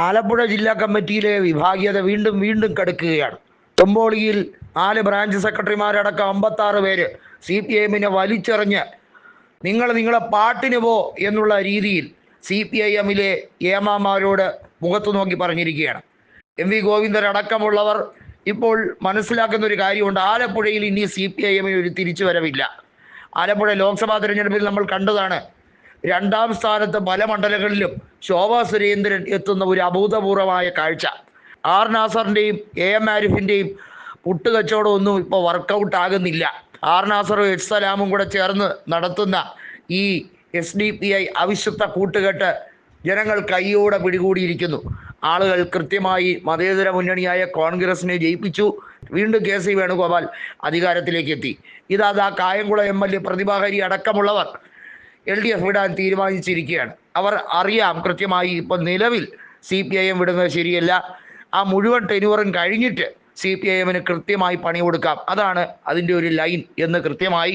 ആലപ്പുഴ ജില്ലാ കമ്മിറ്റിയിലെ വിഭാഗീയത വീണ്ടും വീണ്ടും കടുക്കുകയാണ്. തൊമ്പോളിയിൽ നാല് ബ്രാഞ്ച് സെക്രട്ടറിമാരടക്കം അമ്പത്താറ് പേര് സി പി എമ്മിനെ വലിച്ചെറിഞ്ഞ് നിങ്ങൾ നിങ്ങളെ പാട്ടിന് പോ എന്നുള്ള രീതിയിൽ സി പി ഐ എമ്മിലെ ഏമാമാരോട് മുഖത്തു നോക്കി പറഞ്ഞിരിക്കുകയാണ്. എം വി ഗോവിന്ദരടക്കമുള്ളവർ ഇപ്പോൾ മനസ്സിലാക്കുന്ന ഒരു കാര്യമുണ്ട്. ആലപ്പുഴയിൽ ഇനി സി പി ഐ എമ്മിന് ഒരു തിരിച്ചുവരവില്ല. ആലപ്പുഴ ലോക്സഭാ തിരഞ്ഞെടുപ്പിൽ നമ്മൾ കണ്ടതാണ് രണ്ടാം സ്ഥാനത്ത് പല മണ്ഡലങ്ങളിലും ശോഭാ സുരേന്ദ്രൻ എത്തുന്ന ഒരു അഭൂതപൂർവമായ കാഴ്ച. ആർ നാസറിന്റെയും എ എം ആരിഫിന്റെയും പുട്ടുകച്ചവടമൊന്നും ഇപ്പോൾ വർക്കൗട്ട് ആകുന്നില്ല. ആർ നാസറും എച്ച് സലാമും കൂടെ ചേർന്ന് നടത്തുന്ന ഈ എസ് ഡി പി ഐ അവിശുദ്ധ കൂട്ടുകെട്ട് ജനങ്ങൾ കൈയോടെ പിടികൂടിയിരിക്കുന്നു. ആളുകൾ കൃത്യമായി മതേതര മുന്നണിയായ കോൺഗ്രസിനെ ജയിപ്പിച്ചു. വീണ്ടും കെ സി വേണുഗോപാൽ അധികാരത്തിലേക്ക് എത്തി. ഇതാ Kayamkulam M L A Prathibha Hari അടക്കമുള്ളവർ എൽ ഡി എഫ് വിടാൻ തീരുമാനിച്ചിരിക്കുകയാണ്. അവർ അറിയാം കൃത്യമായി ഇപ്പം നിലവിൽ സി പി ഐ എം വിടുന്നത് ശരിയല്ല. ആ മുഴുവൻ ടെനുവറും കഴിഞ്ഞിട്ട് സി പി ഐ എമ്മിന് കൃത്യമായി പണി കൊടുക്കാം. അതാണ് അതിന്റെ ഒരു ലൈൻ എന്ന് കൃത്യമായി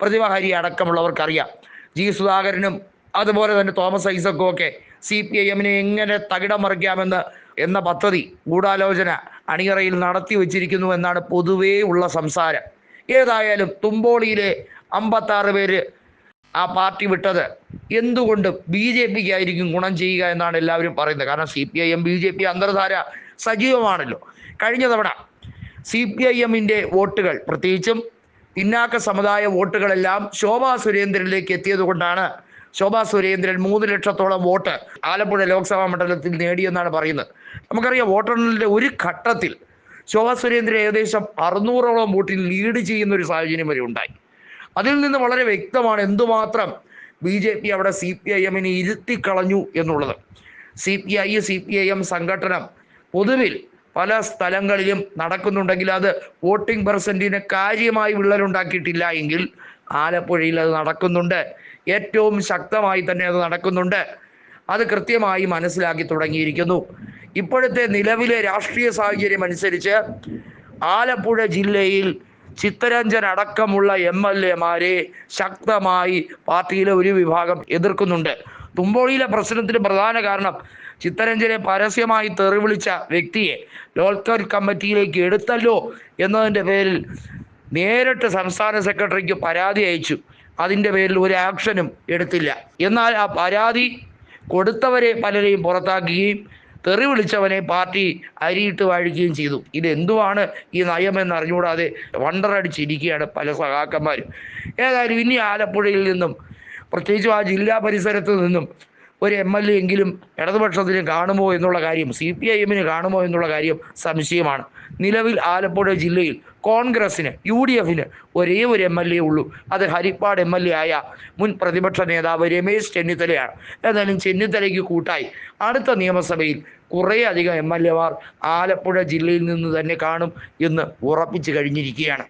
പ്രതിഭാഹരി അടക്കമുള്ളവർക്കറിയാം. ജി സുധാകരനും അതുപോലെ തന്നെ തോമസ് ഐസക്കും ഒക്കെ സി പി ഐ എമ്മിനെ എങ്ങനെ തകിടം മറിക്കാമെന്ന് എന്ന പദ്ധതി ഗൂഢാലോചന അണിയറയിൽ നടത്തി വച്ചിരിക്കുന്നു എന്നാണ് പൊതുവേ ഉള്ള സംസാരം. ഏതായാലും തുമ്പോളിയിലെ അമ്പത്താറ് പേര് ആ പാർട്ടി വിട്ടത്. എന്തുകൊണ്ട് ബി ജെ പിക്ക് ആയിരിക്കും ഗുണം ചെയ്യുക എന്നാണ് എല്ലാവരും പറയുന്നത്. കാരണം C P I M B J P അന്തർധാര സജീവമാണല്ലോ. കഴിഞ്ഞ തവണ സി പി ഐ എമ്മിന്റെ വോട്ടുകൾ പ്രത്യേകിച്ചും പിന്നാക്ക സമുദായ വോട്ടുകളെല്ലാം ശോഭാ സുരേന്ദ്രനിലേക്ക് എത്തിയത് കൊണ്ടാണ് ശോഭാ സുരേന്ദ്രൻ മൂന്ന് ലക്ഷത്തോളം വോട്ട് ആലപ്പുഴ ലോക്സഭാ മണ്ഡലത്തിൽ നേടിയെന്നാണ് പറയുന്നത്. നമുക്കറിയാം വോട്ടെണ്ണലിന്റെ ഒരു ഘട്ടത്തിൽ ശോഭാ സുരേന്ദ്രൻ ഏകദേശം അറുന്നൂറോളം വോട്ടിൽ ലീഡ് ചെയ്യുന്ന ഒരു സാഹചര്യം വരെ ഉണ്ടായി. അതിൽ നിന്ന് വളരെ വ്യക്തമാണ് എന്തുമാത്രം ബി ജെ പി അവിടെ സി പി ഐ എമ്മിനെ ഇരുത്തിക്കളഞ്ഞു എന്നുള്ളത്. C P I C P I M സംഘടന പൊതുവിൽ പല സ്ഥലങ്ങളിലും നടക്കുന്നുണ്ടെങ്കിൽ അത് വോട്ടിംഗ് പെർസെന്റിന് കാര്യമായി വിള്ളലുണ്ടാക്കിയിട്ടില്ല എങ്കിൽ ആലപ്പുഴയിൽ അത് നടക്കുന്നുണ്ട്. ഏറ്റവും ശക്തമായി തന്നെ അത് നടക്കുന്നുണ്ട്. അത് കൃത്യമായി മനസ്സിലാക്കി തുടങ്ങിയിരിക്കുന്നു. ഇപ്പോഴത്തെ നിലവിലെ രാഷ്ട്രീയ സാഹചര്യം അനുസരിച്ച് ആലപ്പുഴ ജില്ലയിൽ ചിത്തരഞ്ജൻ അടക്കമുള്ള എം എൽ എമാരെ ശക്തമായി പാർട്ടിയിലെ ഒരു വിഭാഗം എതിർക്കുന്നുണ്ട്. തുമ്പോളിയിലെ പ്രശ്നത്തിന് പ്രധാന കാരണം ചിത്തരഞ്ജനെ പരസ്യമായി തെറിവിളിച്ച വ്യക്തിയെ ലോക്കൽ കമ്മിറ്റിയിലേക്ക് എടുത്തല്ലോ എന്നതിന്റെ പേരിൽ നേരിട്ട് സംസ്ഥാന സെക്രട്ടറിക്ക് പരാതി അയച്ചു. അതിന്റെ പേരിൽ ഒരു ആക്ഷനും എടുത്തില്ല. എന്നാൽ ആ പരാതി കൊടുത്തവരെ പലരെയും പുറത്താക്കുകയും തെറി വിളിച്ചവനെ പാർട്ടി അരിയിട്ട് വാഴിക്കുകയും ചെയ്തു. ഇതെന്തുവാണ് ഈ നയം എന്ന് അറിഞ്ഞുകൂടാതെ വണ്ടറടിച്ചിരിക്കുകയാണ് പല സഹാക്കന്മാരും. ഏതായാലും ഇനി ആലപ്പുഴയിൽ നിന്നും പ്രത്യേകിച്ചും ആ ജില്ലാ പരിസരത്ത് നിന്നും ഒരു എം എൽ എ എങ്കിലും ഇടതുപക്ഷത്തിന് കാണുമോ എന്നുള്ള കാര്യം സി പി ഐ എമ്മിന് കാണുമോ എന്നുള്ള കാര്യം സംശയമാണ്. നിലവിൽ ആലപ്പുഴ ജില്ലയിൽ കോൺഗ്രസ്സിന് യു ഡി എഫിന് ഒരേ ഒരു എം എൽ എ ഉള്ളൂ. അത് ഹരിപ്പാട് എം എൽ എ ആയ മുൻ പ്രതിപക്ഷ നേതാവ് രമേശ് ചെന്നിത്തലയാണ്. എന്നാലും ചെന്നിത്തലയ്ക്ക് കൂട്ടായി അടുത്ത നിയമസഭയിൽ കുറേയധികം എം എൽ എമാർ ആലപ്പുഴ ജില്ലയിൽ നിന്ന് തന്നെ കാണും എന്ന് ഉറപ്പിച്ചു കഴിഞ്ഞിരിക്കുകയാണ്.